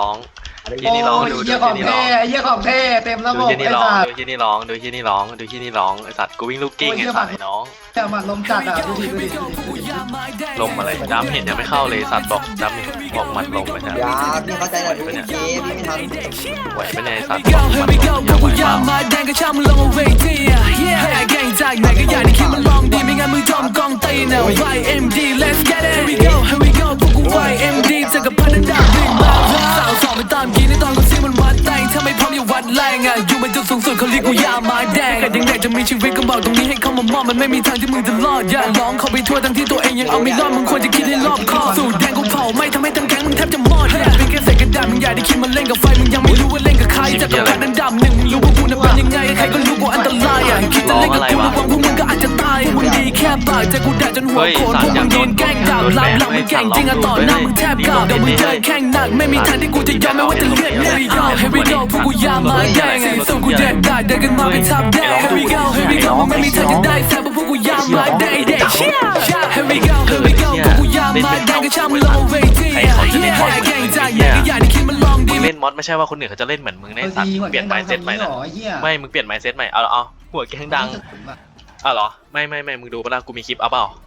ร้องโอ้ยเยี่ยของเท่เยี่ยของเท่เต็มระดูบบที่นี่ไอ้ร้องสัตดูว์ที่นี่ร้องดูที่นี่ร้องดูที่นี่ร้องไอสัตว์กูวิ่งลูกกิ้งไอสัตว์ไอ้น้อง จะมาลมจัดอะดูดิดูดิดูดิลมอะไรดำเห็นยังไม่เข้าเลยสัตว์บอกดำเห็นบอกหมัดลมไปนะอย่าพี่เข้าใจหน่อยพี่เกมพี่ไม่ทันไหวไหมเนี่ยไอ้สัตว์ Here we go, here we go พวกกูยามมาแดงก็ช่างมึงลงเอาเวทีอะ Yeah ให้แกงจากไหนก็อยากได้คิดมันลองดีไม่งั้นมึงจอมกองตีนอะ YMD let's get it อย่าวัดแรงอะอยู่มาจุดสูงสุดเขาเรียกกูยามมาแดงแต่ยังไงจะมีชีวิตก็บอกตรงนี้ให้เข้ามามอบมันไม่มีทางที่มึงจะรอดอย่าร้องเข้าไปทั่วทั้งที่ตัวเองยังเอาไม่รอดมึงควรจะคิดให้รอบคอบสูตรแดงกูเผาไม่ทำให้ทั้งแก๊งมึงแทบจะหมดอย่าเป็นแค่เศษกระดาษมึงอย่าได้คิดมาเล่นกับไฟมึงยังไม่รู้ว่าเล่นกับใครจากกับพันธุ์ดำหนึ่งมึงรู้ว่ากูน่ะเป็นยังไงใครก็รู้กูอันตรายอะคิดจะเล่นกับกูระวังพวกมึงก็อาจจะตายพวกมึงดีแค่ปากแต่กูด่าจนหัวโขนพวกมึงโดนแกล้งด่าลามหลังมึงเก่งจริงอะต่อหน้ามึงแทบกราบเดี๋ยวมึงเจอแข่งหนักไม่มีทางที่กูจะยอมไม่ว่าจะเลือด Here we go Here we go พวกกูยามมาแดง สีส้มกูแดกได้เดินกันมาเป็นทับแดง Here we go Here we go มึงไม่มีทางจะได้แซ่บเพราะพวกกูยามมาแดงเด็ก Here we go Here we go พวกกูยามมาแดงก็ช่างมึงลงเวที Yeah ให้แกงจากไหนก็อยากได้คิดมันลองดีมึงเล่นมอสไม่ใช่ว่าคนอื่นเขาจะเล่นเหมือนมึงในะไอ้สัตว์ดีกว่าเปลี่ยนไมเซ็ตใหม่หรนะอเยี่ยไม่มึงเปลี่ยนไมเซ็ตใหม่เอาเอาหัวแกงดังเอาเหรอไม่ไม่ไม่มึงดูปะล่ะกูมีคลิปเอาเปล่า